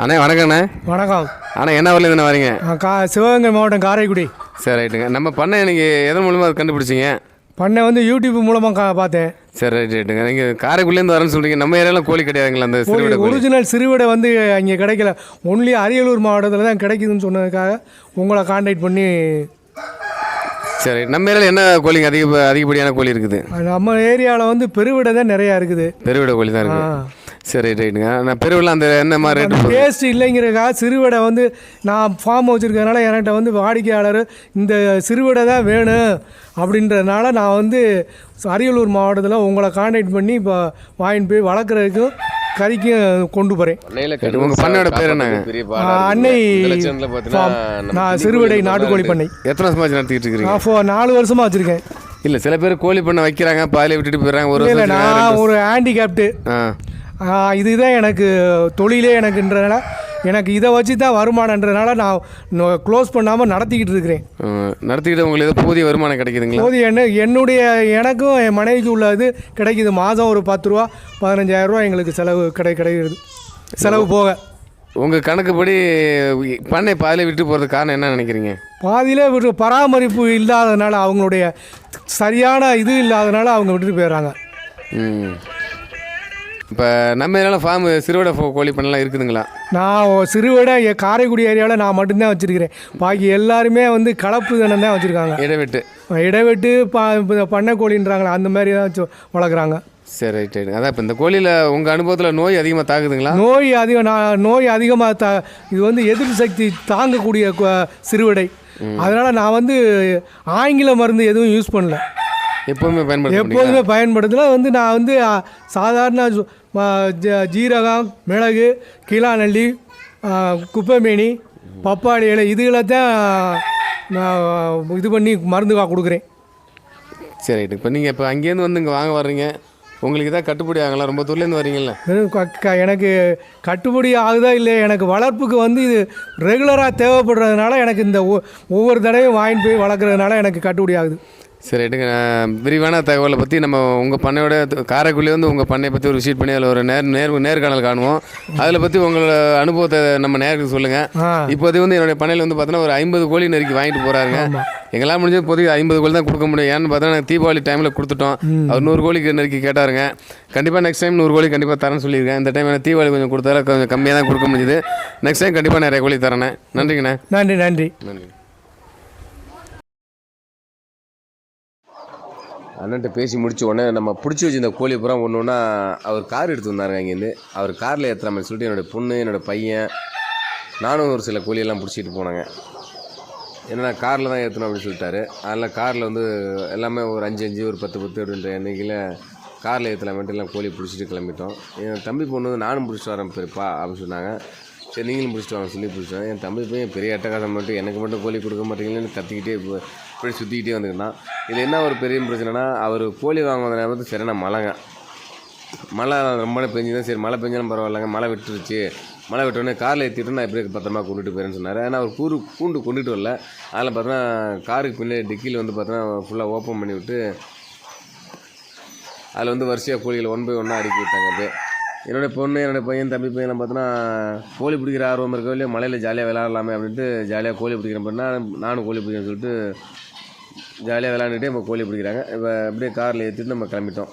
அண்ணே வணக்கண்ணே வணக்கம். அண்ணா என்ன வரலேருந்து வரீங்க? கா சிவகங்கை மாவட்டம் காரைக்குடி. சரி ரைட்டுங்க நம்ம பண்ணை எனக்கு எதன் மூலமாக அது கண்டுபிடிச்சிங்க? பண்ணை வந்து யூடியூப் மூலமாக கா பார்த்தேன். சரி ரைட் ரைட்டுங்க. நீங்கள் காரைக்குள்ளேருந்து வரேன்னு சொல்கிறீங்க நம்ம ஏரியாவில் கோழி கிடையாதுங்களா அந்த சிறுவிட ஒரிஜினல் சிறுவிடை வந்து இங்கே கிடைக்கல. ஒன்லி அரியலூர் மாவட்டத்தில் தான் கிடைக்குதுன்னு சொன்னதுக்காக உங்களை காண்டாக்ட் பண்ணி சரி நம்ம ஏரியாவில் என்ன கோழிங்க? அதிக அதிகப்படியான கோழி இருக்குது. நம்ம ஏரியாவில் வந்து பெருவிடை தான் நிறையா இருக்குது. பெருவிட கோழி தான் இருக்குது. சரி ரைட் ரைட்டுங்க. நான் பெருவில அந்த என்ன மாதிரி டேஸ்ட் இல்லைங்கிறதுக்காக சிறுவிடை வந்து நான் ஃபார்ம் வச்சுருக்கறனால என்கிட்ட வந்து வாடிக்கையாளர் இந்த சிறுவிடை தான் வேணும் அப்படின்றதுனால நான் வந்து அரியலூர் மாவட்டத்தில் உங்களை காண்டாக்ட் பண்ணி இப்போ வாங்கிட்டு போய் வளர்க்குறதுக்கும் கறிக்கும் கொண்டு போகிறேன் சரி, உங்க பண்ணையோட பேர் என்னங்க? அன்னை. நான் சிறுவிடை நாட்டுக்கோழி பண்ணை. எத்தனை வருஷமா வச்சு நடத்திட்டு இருக்கிறீங்க நாலு வருஷமாக வச்சுருக்கேன். இல்லை சில பேர் கோழி பண்ணை வைக்கிறாங்க பாதியில விட்டுட்டு போயிடுறாங்க ஒரு நான் ஒரு ஹேண்டிகேப்டு ஆ. இதுதான் எனக்கு தொழிலே எனக்குன்றதுனால எனக்கு இதை வச்சு தான் வருமானன்றதுனால நான் க்ளோஸ் பண்ணாமல் நடத்திக்கிட்டு இருக்கிறேன். நடத்திக்கிட்டு உங்களுக்கு ஏதோ போதிய வருமானம் கிடைக்குதுங்களா? போது என்ன என்னுடைய எனக்கும் என் மனைவிக்கு உள்ளது கிடைக்குது. மாதம் ஒரு பத்து ரூபா பதினஞ்சாயிரம் ரூபா எங்களுக்கு செலவு கிடை கிடைக்கிறது. செலவு போக. உங்கள் கணக்குப்படி பண்ணை பாதியில விட்டு போகிறதுக்கு காரணம் என்ன நினைக்கிறீங்க? பாதியிலே விட்டு பராமரிப்பு இல்லாதனால அவங்களுடைய சரியான இது இல்லாதனால அவங்க விட்டுட்டு போயிடுறாங்க. ம். இப்போ நம்ம ஏரியாவில் ஃபார்ம் சிறுவடை கோழி பண்ணலாம் இருக்குதுங்களா? நான் சிறுவிட காரைக்குடி ஏரியாவில் நான் மட்டும்தான் வச்சுருக்கிறேன். பாக்கி எல்லாருமே வந்து கலப்பு தினம் தான் வச்சுருக்காங்க. இடைவெட்டு. இடைவெட்டு ப இப்ப பண்ணைக்கோழின்றாங்களே அந்த மாதிரி தான் வச்சு வளர்க்குறாங்க. சரி ரைட் ரைட். அதான் இப்போ இந்த கோழியில் உங்கள் அனுபவத்தில் நோய் அதிகமாக தாக்குதுங்களா? நோய் அதிகம் நான் நோய் அதிகமாக த இது வந்து எதிர்ப்பு சக்தி தாங்கக்கூடிய சிறுவிடை. அதனால் நான் வந்து ஆங்கில மருந்து எதுவும் யூஸ் பண்ணல. எப்போவுமே பயன்படுத்த எப்போதுமே பயன்படுத்தல. வந்து நான் வந்து சாதாரண ஜீரகம் மிளகு கீழாநெல்லி குப்பைமேனி பப்பாளி இலை இதுகளை தான் நான் இது பண்ணி மருந்து கொடுக்குறேன். சரி இப்போ நீங்கள் இப்போ அங்கேருந்து வந்து இங்கே வாங்க வர்றீங்க. உங்களுக்கு இதான் கட்டுப்படி ஆகலாம். ரொம்ப தூர்லேருந்து க- எனக்கு கட்டுப்படி ஆகுதா இல்லை எனக்கு வளர்ப்புக்கு வந்து இது ரெகுலராக தேவைப்படுறதுனால எனக்கு இந்த ஒவ்வொரு தடவையும் வாங்கிட்டு போய் வளர்க்குறதுனால எனக்கு கட்டுப்படி ஆகுது. சரி நான் விரிவான தகவலை பற்றி நம்ம உங்கள் பண்ணையோட காரைக்குள்ளே வந்து உங்கள் பண்ணையை பற்றி ஒரு விசிட் பண்ணி அதில் ஒரு நேர் நேர் நேர்காணல் காணுவோம். அதில் பற்றி உங்களோட அனுபவத்தை நம்ம நேருக்கு சொல்லுங்கள் இப்போதைக்கு வந்து என்னுடைய பண்ணையில் வந்து பார்த்தோன்னா ஒரு ஐம்பது கோழி நெருக்கி வாங்கிட்டு போகிறாருங்க எங்களால் முடிஞ்சது இப்போதைக்கு ஐம்பது கோழி தான் கொடுக்க முடியும். ஏன்னு பார்த்தா நாங்கள் தீபாவளி டைமில் கொடுத்துட்டோம். அவர் நூறு கோழிக்கு நெருக்கி கேட்டாருங்க. கண்டிப்பாக நெக்ஸ்ட் டைம் நூறு கோழி கண்டிப்பாக தரேன்னு சொல்லியிருக்கேன். இந்த டைம் எனக்கு தீபாவளி கொஞ்சம் கொடுத்தாரு கொஞ்சம் கம்மியாக தான் கொடுக்க முடியுது நெக்ஸ்ட் டைம் கண்டிப்பாக நிறைய கோழி தரேண்ணே. நன்றிங்கண்ணே. நன்றி நன்றி. நன்றி. அண்ணன்ட்ட பேசி முடிச்ச உடனே நம்ம பிடிச்சி வச்சிருந்த கோழி பூரா ஒன்று ஒன்றா அவர் கார் எடுத்து வந்தாருங்க இங்கேருந்து அவர் காரில் ஏற்றுறாமல் சொல்லிட்டு என்னோடய பொண்ணு என்னோடய பையன் நானும் ஒரு சில கோழியெல்லாம் பிடிச்சிட்டு போனாங்க. ஏன்னா காரில் தான் ஏற்றணும் அப்படின்னு சொல்லிட்டாரு. அதனால் காரில் வந்து எல்லாமே ஒரு அஞ்சு அஞ்சு ஒரு பத்து பத்து அப்படின்ற எண்ணிக்கையில் காரில் ஏற்றலாமேட்டு எல்லாம் கோழி பிடிச்சிட்டு கிளம்பிட்டோம். என் தம்பி பொண்ணு வந்து நானும் பிடிச்சிட்டு வரேன் பெருப்பா அப்படின்னு சொன்னாங்க. சரி நீங்களும் பிடிச்சிட்டு வாங்க சொல்லி பிடிச்சிட்டு என் தம்பி பையன் பெரிய அட்டகாசம் மட்டும் எனக்கு மட்டும் கோழி கொடுக்க மாட்டீங்களேன்னு கத்திக்கிட்டே இப்படி சுற்றிக்கிட்டே வந்துக்கிட்டான். இதில் என்ன ஒரு பெரிய பிரச்சனைனா அவர் கோழி வாங்க வந்த நேரத்தில் சரியான மழைங்க மழை ரொம்ப பெஞ்சுதான் சரி மழை பெஞ்சாலும் பரவாயில்லைங்க. மழை விட்டுருச்சு. மழை விட்டோடனே காரில் ஏற்றிட்டு நான் எப்படி பத்திரமா கொண்டுட்டு போயிறேன்னு சொன்னார். ஏன்னா அவர் கூறு கூண்டு கொண்டுட்டு வரல. அதில் பார்த்தோன்னா காருக்கு பின்னாடி டிக்கியில் வந்து பார்த்தோன்னா ஃபுல்லாக ஓப்பன் பண்ணி விட்டு அதில் வந்து வரிசையாக கோழிகளை ஒன் பை ஒன்னாக அடுக்கி விட்டாங்க அப்படியே. என்னோடய பொண்ணு என்னோடய பையன் தம்பி பையன் பார்த்தோன்னா கோழி பிடிக்கிற ஆர்வம் இருக்கோ இல்லையா? மலையில் ஜாலியாக விளாட்லாமே அப்படின்ட்டு ஜாலியாக கோழி பிடிக்கிறேன் அப்படின்னா நானும் கோழி பிடிக்கிறேன்னு சொல்லிட்டு ஜாலியாக விளாண்டுட்டே இப்போ கோழி பிடிக்கிறாங்க. இப்போ அப்படியே காரில் ஏற்றிட்டு நம்ம கிளம்பிட்டோம்.